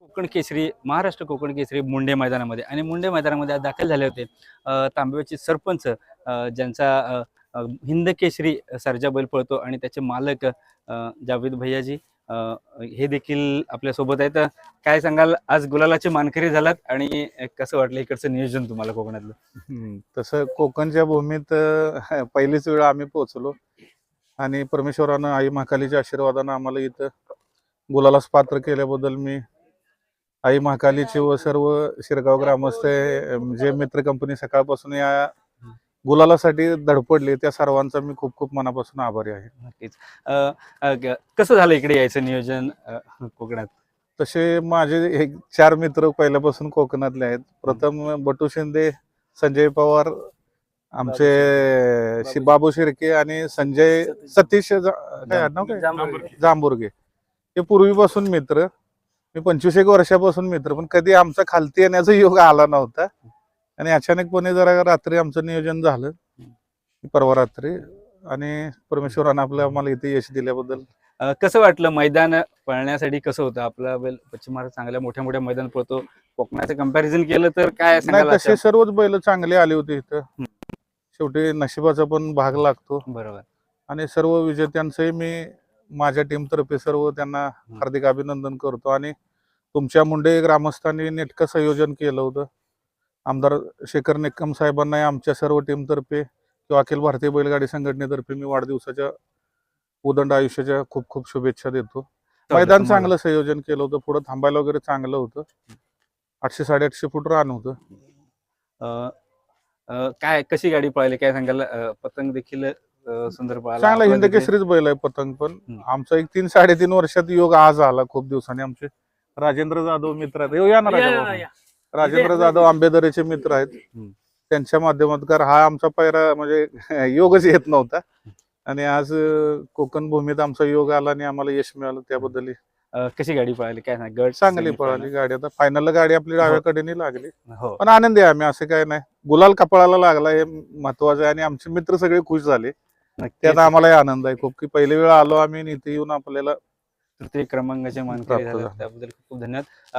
कोकण केसरी महाराष्ट्र कोकण केसरी मुंडे मैदानामध्ये. आणि मुंडे मैदानामध्ये आज दाखल झाले होते तांबव्याचे सरपंच ज्यांचा हिंद केसरी सरजा बैल पळतो आणि त्याचे मालक जावेद भैयाजी हे देखील आपल्यासोबत आहेत. काय सांगाल? आज गुलालाचे मानकरी झालात आणि कसं वाटलं इकडचं नियोजन तुम्हाला कोकणातलं? तसं कोकणच्या भूमीत पहिलीच वेळ आम्ही पोहोचलो. आणि परमेश्वरानं आई महाकालीच्या आशीर्वादानं आम्हाला इथं गुलालास पात्र केल्याबद्दल मी आई महाकालीचे व सर्व शिरगाव ग्रामस्थ अं, जे मित्र कंपनी सकाळपासून या गुलालासाठी धडपडले त्या सर्वांचा मी खूप खूप मनापासून आभारी आहे. नक्कीच. अ, अ, ग- कसं झालं इकडे यायचं नियोजन अ, कोकणात? तसे माझे एक चार मित्र पहिल्यापासून कोकणातले आहेत. प्रथम बटू शिंदे संजय पवार आमचे शि- बाबू शिर्के आणि संजय सतीश जा- काय आडनाव काय? जांभुर्गे हे पूर्वीपासून मित्र. मी पंचवीस एक वर्षापासून मित्र पण कधी आमचा खालती येण्याचा योग आला नव्हता. आणि अचानकपणे जरा रात्री आमचं नियोजन झालं. परवा रात्री आणि परमेश्वरानं आपलं आम्हाला इथे यश दिल्याबद्दल. कसं वाटलं मैदान पळण्यासाठी? कसं होतं? आपला बैल पश्चिम महाराष्ट्र चांगल्या मोठ्या मोठ्या मैदान पळतो. कोकणाचं कंपॅरिझन केलं तर काय तसे? सर्वच बैल चांगले आले होते इथं. शेवटी नशिबाचा पण भाग लागतो. बरोबर. आणि सर्व विजेत्यांचंही मी माझ्या टीमतर्फे सर्व त्यांना हार्दिक अभिनंदन करतो. आणि तुमच्या मुंडे ग्रामस्थांनी नेटकं संयोजन केलं होतं. आमदार शेखर निकम साहेबांना आमच्या सर्व टीमतर्फे किंवा अखिल भारतीय बैलगाडी संघटनेतर्फे मी वाढदिवसाच्या उदंड आयुष्याच्या खूप खूप शुभेच्छा देतो. मैदान चांगलं संयोजन केलं होतं. पुढं थांबायला वगैरे चांगलं होतं. आठशे साडेआठशे फूट रान होतं. काय कशी गाडी पळाली? काय सांगाल? अ, पतंग देखील अ, सुंदर पळाला चांगला आपला हिंद देखील- केसरीच बैल आहे पतंग पण. आमचा एक तीन साडेतीन वर्षात योग आज आला खूप दिवसांनी. आमचे राजेंद्र जाधव मित्र आहेत. या ना. राजेंद्र जाधव आंबेदरेचे मित्र आहेत. त्यांच्या माध्यमातून कारण हा आमचा पैरा म्हणजे योगच येत नव्हता. आणि आज कोकण भूमीत आमचा योग आला आणि आम्हाला यश मिळालं त्याबद्दल कशी गाडी पळाली? काय सांग गट चांगली पळाली गाडी. आता फायनल गाडी आपली डाव्या कडेने लागली. हो. पण आनंदी आहे आम्ही असं काय नाही. गुलाल कपाळाला लागला हे महत्वाचं आहे आणि आमचे मित्र सगळे खुश झाले. त्यात आम्हालाही आनंद आहे. खूप की पहिल्या वेळा आलो आम्ही इथे येऊन आपल्याला तृतीय क्रमांकाचे मानकरी प्राप्त झाले. त्याबद्दल खूप खूप धन्यवाद.